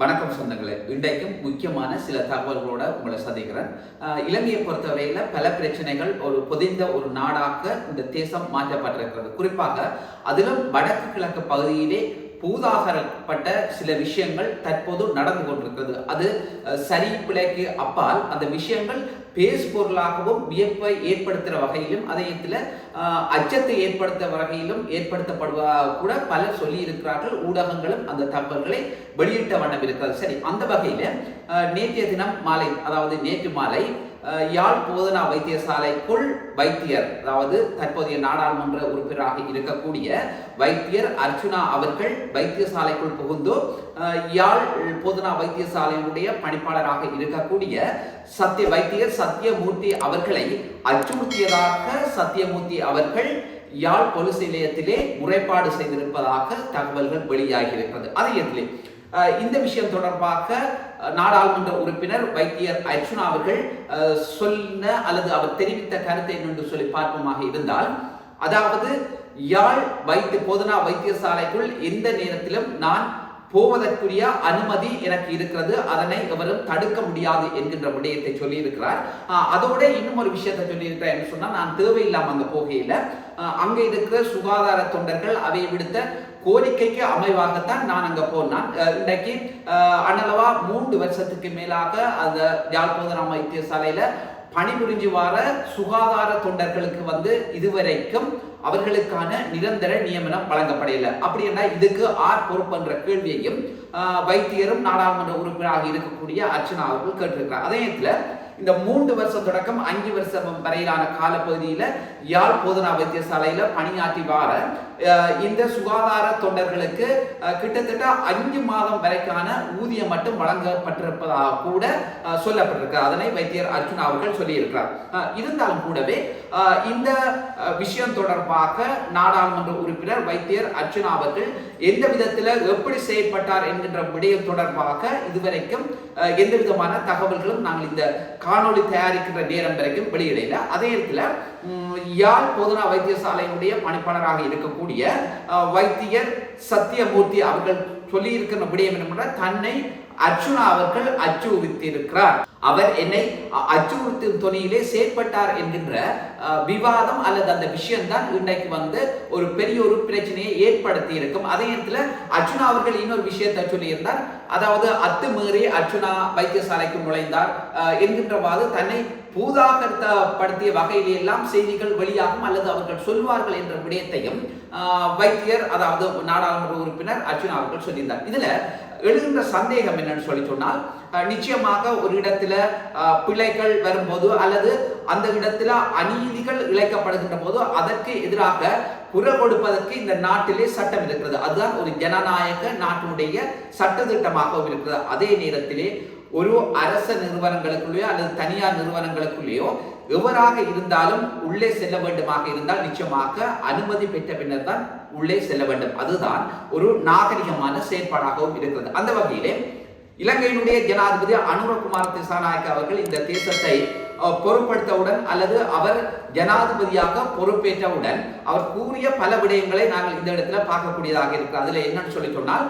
வணக்கம் சொந்தங்களே. இன்றைக்கும் முக்கியமான சில தகவல்களோட உங்களை சந்திக்கிறேன். இலங்கையை பொறுத்தவரையில் பல பிரச்சனைகள் ஒரு பொதிந்த ஒரு நாடாக இந்த தேசம் மாற்றப்பட்டிருக்கிறது. குறிப்பாக அதிலும் வடக்கு கிழக்கு பகுதியிலே பூதாகரப்பட்ட சில விஷயங்கள் தற்போது நடந்து கொண்டிருக்கிறது. அது சரி பிழைக்கு அப்பால் அந்த விஷயங்கள் பேஸ் பொருளாகவும் வியப்பை ஏற்படுத்துகிற வகையிலும் அதே இடத்துல அச்சத்தை ஏற்படுத்த வகையிலும் ஏற்படுத்தப்படுவதாக கூட பலர் சொல்லி இருக்கிறார்கள் ஊடகங்களும் அந்த தகவல்களை வெளியிட்ட வண்ணம் இருக்கிறது. சரி அந்த வகையில் நேற்றைய தினம் மாலை அதாவது நேற்று மாலை யாழ் போதனா வைத்தியசாலைக்குள் வைத்தியர் அதாவது தற்போதைய நாடாளுமன்ற உறுப்பினராக இருக்கக்கூடிய வைத்தியர் அர்ச்சுனா அவர்கள் வைத்தியசாலைக்குள் புகுந்து யாழ் போதனா வைத்தியசாலையினுடைய பணிப்பாளராக இருக்கக்கூடிய சத்திய வைத்தியர் சத்தியமூர்த்தி அவர்களை அச்சுறுத்தியதாக சத்தியமூர்த்தி அவர்கள் யாழ் பொலிஸ் நிலையத்திலே முறைப்பாடு செய்திருப்பதாக தகவல்கள் வெளியாகி இருக்கிறது அதே இடத்திலே இந்த விஷயம் தொடர்பாக நாடாளுமன்ற உறுப்பினர் வைத்தியர் அர்ஜுனா அவர்கள் சொன்ன அல்லது அவர் தெரிவித்த கருத்தை என்னென்று சொல்லி பார்ப்போமாக இருந்தால் அதாவது யாழ் வைத்திய போதனா வைத்தியசாலைக்குள் எந்த நேரத்திலும் நான் போவதற்குரிய அனுமதி எனக்கு இருக்கிறது. அதனை எவரும் தடுக்க முடியாது என்கின்ற விடயத்தை சொல்லியிருக்கிறார். அதோட இன்னும் ஒரு விஷயத்தை சொல்லியிருக்கிறார் என்று சொன்னால் நான் தேவையில்லாமல் அங்கே போகையில் அங்கே இருக்கிற சுகாதார தொண்டர்கள் அவை விடுத்த கோரிக்கைக்கு அமைவாகத்தான் நான் அங்கே போனான். இன்றைக்கு அண்ணளவா மூன்று வருஷத்துக்கு மேலாக அந்த யாழ்ப்பாணம் வைத்தியசாலையில் பணிபுரிஞ்சு வர சுகாதார தொண்டர்களுக்கு வந்து இதுவரைக்கும் அவர்களுக்கான நிரந்தர நியமனம் வழங்கப்படையில. அப்படி என்ன இதுக்கு ஆர் பொறுப்புன்ற கேள்வியையும் வைத்தியரும் நாடாளுமன்ற உறுப்பினராக இருக்கக்கூடிய அர்ச்சனா அவர்கள் கேட்டிருக்கிறார். அதே நேரத்தில் இந்த மூன்று வருஷ தொடக்கம் அஞ்சு வருஷம் வரையிலான காலப்பகுதியில் யாழ் போதனா வைத்தியசாலையில் பணியாற்றி வார இந்த சுகாதார தொண்டர்களுக்கு கிட்டத்தட்ட அஞ்சு மாதம் வரைக்கான ஊதியம் மட்டும் வழங்கப்பட்டிருப்பதாக கூட அஹ், சொல்லப்பட்டிருக்கு. அதனை வைத்தியர் அர்ஜுனா அவர்கள் சொல்லியிருக்கிறார். இருந்தாலும் கூடவே இந்த விஷயம் தொடர்பாக நாடாளுமன்ற உறுப்பினர் வைத்தியர் அர்ஜுனா அவர்கள் எந்த விதத்தில் எப்படி செயல்பட்டார் என்கின்ற விடயம் தொடர்பாக இதுவரைக்கும் எந்த விதமான தகவல்களும் நாங்கள் இந்த காணொளி தயாரிக்கின்ற நேரம் வரைக்கும் வெளியிடையில அதே இடத்துல யாழ் போதனா வைத்தியசாலையினுடைய பணிப்பாளராக இருக்கக்கூடிய வைத்தியர் சத்தியமூர்த்தி அவர்கள் சொல்லியிருக்கிற விடயம் என்ன தன்னை அர்ஜுனா அவர்கள் அச்சுறுத்தியிருக்கிறார். அவர் என்னை அச்சுறுத்தும் துணையிலே செயற்பட்டார் என்கின்ற விவாதம் அல்லது அந்த விஷயம்தான் இன்றைக்கு வந்து ஒரு பெரிய ஒரு பிரச்சனையை ஏற்படுத்தி இருக்கும் அதே நேரத்தில் அர்ஜுனா அவர்கள் இன்னொரு விஷயத்தை சொல்லியிருந்தார். அதாவது அத்துமீறி அர்ஜுனா வைத்தியசாலைக்கு நுழைந்தார் என்கின்றவாறு தன்னை பூதாகர்த்தப்படுத்திய வகையில் எல்லாம் செய்திகள் வெளியாகும் அல்லது அவர்கள் சொல்வார்கள் என்ற விடயத்தையும் வைத்தியர் அதாவது நாடாளுமன்ற உறுப்பினர் அர்ஜுன் அவர்கள் சொல்லியிருந்தார். இதுல எழுகின்ற சந்தேகம் என்னன்னு சொல்லி சொன்னால் நிச்சயமாக ஒரு இடத்துல பிழைகள் வரும்போது அல்லது அந்த இடத்துல அநீதிகள் இழைக்கப்படுகின்ற போது அதற்கு எதிராக குரல் கொடுப்பதற்கு இந்த நாட்டிலே சட்டம் இருக்கிறது. அதுதான் ஒரு ஜனநாயக நாட்டினுடைய சட்டத்திட்டமாகவும் இருக்கிறது. அதே நேரத்திலே ஒரு அரச நிறுவனங்களுக்குள்ளேயோ அல்லது தனியார் நிறுவனங்களுக்குள்ளேயோ எவராக இருந்தாலும் உள்ளே செல்ல வேண்டுமாக இருந்தால் நிச்சயமாக அனுமதி பெற்ற பின்னர் தான் உள்ளே செல்ல வேண்டும். அதுதான் ஒரு நாகரிகமான செயற்பாடாகவும் இருக்கிறது. அந்த வகையிலே இலங்கையினுடைய ஜனாதிபதி அனுரகுமார் திசாநாயக்க அவர்கள் இந்த தேசத்தை பொறுப்படுத்தவுடன் அல்லது அவர் ஜனாதிபதியாக பொறுப்பேற்றவுடன் அவர் கூறிய பல விடயங்களை நாங்கள் இந்த இடத்துல பார்க்கக்கூடியதாக இருக்கிறோம் அதுல என்னன்னு சொல்லி சொன்னால்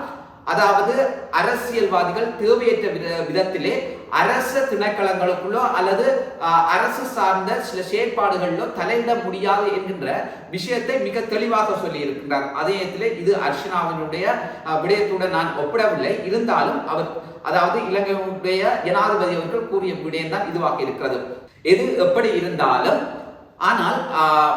அதாவது அரசியல்வாதிகள் தேவையற்ற வித விதத்திலே அரச திணைக்களங்களுக்குள்ளோ அல்லது அரசு சார்ந்த சில செயற்பாடுகளிலோ தலையிட முடியாது என்கின்ற விஷயத்தை மிக தெளிவாக சொல்லி இருக்கின்றார் அதே நேரத்திலே இது அர்ச்சனாவினுடைய விடயத்துடன் நான் ஒப்பிடவில்லை. இருந்தாலும் அவர் அதாவது இலங்கையுடைய ஜனாதிபதி அவர்கள் கூறிய விடயம்தான் இதுவாக இருக்கிறது. எது எப்படி இருந்தாலும் ஆனால்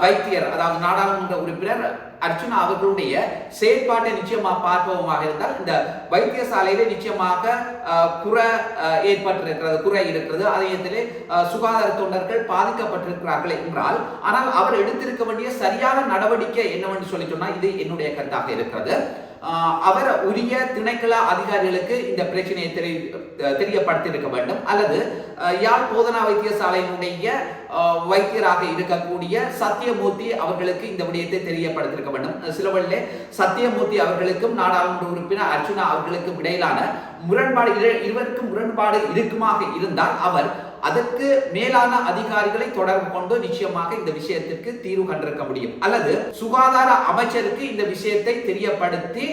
வைத்தியர் அதாவது நாடாளுமன்ற உறுப்பினர் அர்ச்சுனா அவர்களுடைய செயற்பாட்டை நிச்சயமாக பார்ப்போமாக இருந்தால் இந்த வைத்தியசாலையில நிச்சயமாக குறை ஏற்பட்டிருக்கிறது குறை இருக்கிறது. அதே நேரத்திலே சுகாதார தொண்டர்கள் பாதிக்கப்பட்டிருக்கிறார்கள் என்றால் ஆனால் அவர் எடுத்திருக்க வேண்டிய சரியான நடவடிக்கை என்னவென்று சொல்லி சொன்னால் இது என்னுடைய கருத்தாக இருக்கிறது. அவர் உரிய திணைக்கள அதிகாரிகளுக்கு இந்த பிரச்சனையை தெரிய தெரியப்படுத்தியிருக்க வேண்டும். அல்லது யார் யாழ் போதனா வைத்தியசாலையினுடைய வைத்தியராக இருக்கக்கூடிய சத்தியமூர்த்தி அவர்களுக்கு இந்த விடயத்தை தெரியப்படுத்தியிருக்க வேண்டும். சில வழியிலே சத்தியமூர்த்தி அவர்களுக்கும் நாடாளுமன்ற உறுப்பினர் அர்ச்சுனா அவர்களுக்கும் இடையிலான முரண்பாடு இரு- இருவருக்கும் முரண்பாடு இருக்குமாக இருந்தால் அவர் அதற்கு மேலான அதிகாரிகளை தொடர்பு கொண்டு நிச்சயமாக இந்த விஷயத்திற்கு தீர்வு கண்டிருக்க முடியும். அல்லது சுகாதார அமைச்சருக்கு இந்த விஷயத்தை தெரியப்படுத்தி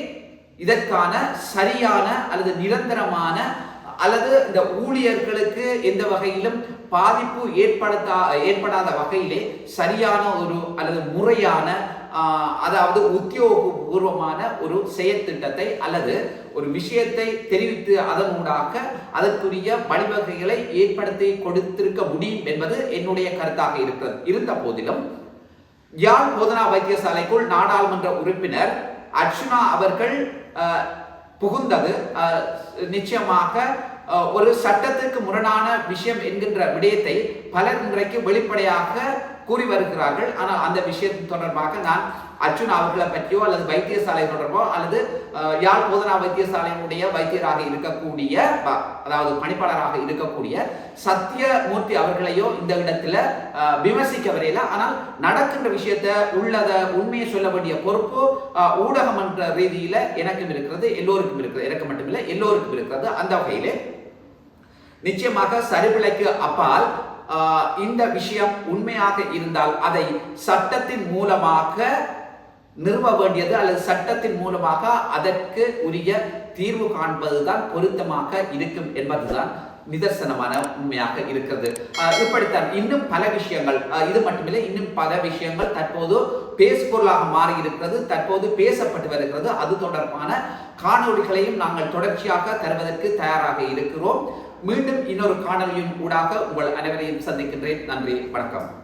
இதற்கான சரியான அல்லது நிரந்தரமான அல்லது இந்த ஊழியர்களுக்கு எந்த வகையிலும் பாதிப்பு ஏற்படுத்தா ஏற்படாத வகையிலே சரியான ஒரு அல்லது முறையான அதாவது உத்தியோகபூர்வமான ஒரு செயற்திட்டத்தை அல்லது ஒரு விஷயத்தை தெரிவித்து அதனூடாக அதற்குரிய வழிவகைகளை ஏற்படுத்தி கொடுத்திருக்க முடியும் என்பது என்னுடைய கருத்தாக இருக்கிறது இருந்த போதிலும் யாழ் போதனா வைத்தியசாலைக்குள் நாடாளுமன்ற உறுப்பினர் அர்ச்சுனா அவர்கள் புகுந்தது. நிச்சயமாக ஒரு சட்டத்திற்கு முரணான விஷயம் என்கின்ற விடயத்தை பலர் இன்றைக்கு வெளிப்படையாக கூறி வருகிறார்கள். ஆனால் அந்த விஷயம் தொடர்பாக நான் அர்ஜுன் அவர்களை பற்றியோ அல்லது வைத்தியசாலை தொடர்போ அல்லது யாழ் போதனா வைத்தியசாலையினுடைய வைத்தியராக இருக்கக்கூடிய அதாவது பணிப்பாளராக இருக்கக்கூடிய சத்யமூர்த்தி அவர்களையோ இந்த இடத்துல விமர்சிக்க வரையில ஆனால் நடக்கின்ற விஷயத்த உள்ளத உண்மையை சொல்ல வேண்டிய பொறுப்பு ஊடகம் என்ற ரீதியில எனக்கும் இருக்கிறது எல்லோருக்கும் இருக்கிறது எனக்கு மட்டுமில்லை எல்லோருக்கும் இருக்கிறது. அந்த வகையிலே நிச்சயமாக சரிவிலைக்கு அப்பால் இந்த விஷயம் உண்மையாக இருந்தால் அதை சட்டத்தின் மூலமாக நிறுவ வேண்டியது அல்லது சட்டத்தின் மூலமாக அதற்கு உரிய தீர்வு காண்பதுதான் பொருத்தமாக இருக்கும் என்பதுதான் நிதர்சனமான உண்மையாக இருக்கிறது. இப்படித்தான் இன்னும் பல விஷயங்கள் இது மட்டுமில்லை இன்னும் பல விஷயங்கள் தற்போது பேசுபொருளாக மாறி இருக்கிறது தற்போது பேசப்பட்டு வருகிறது. அது தொடர்பான காணொளிகளையும் நாங்கள் தொடர்ச்சியாக தருவதற்கு தயாராக இருக்கிறோம். மீண்டும் இன்னொரு காணொலியும் ஊடாக உங்கள் அனைவரையும் சந்திக்கின்றேன். நன்றி வணக்கம்.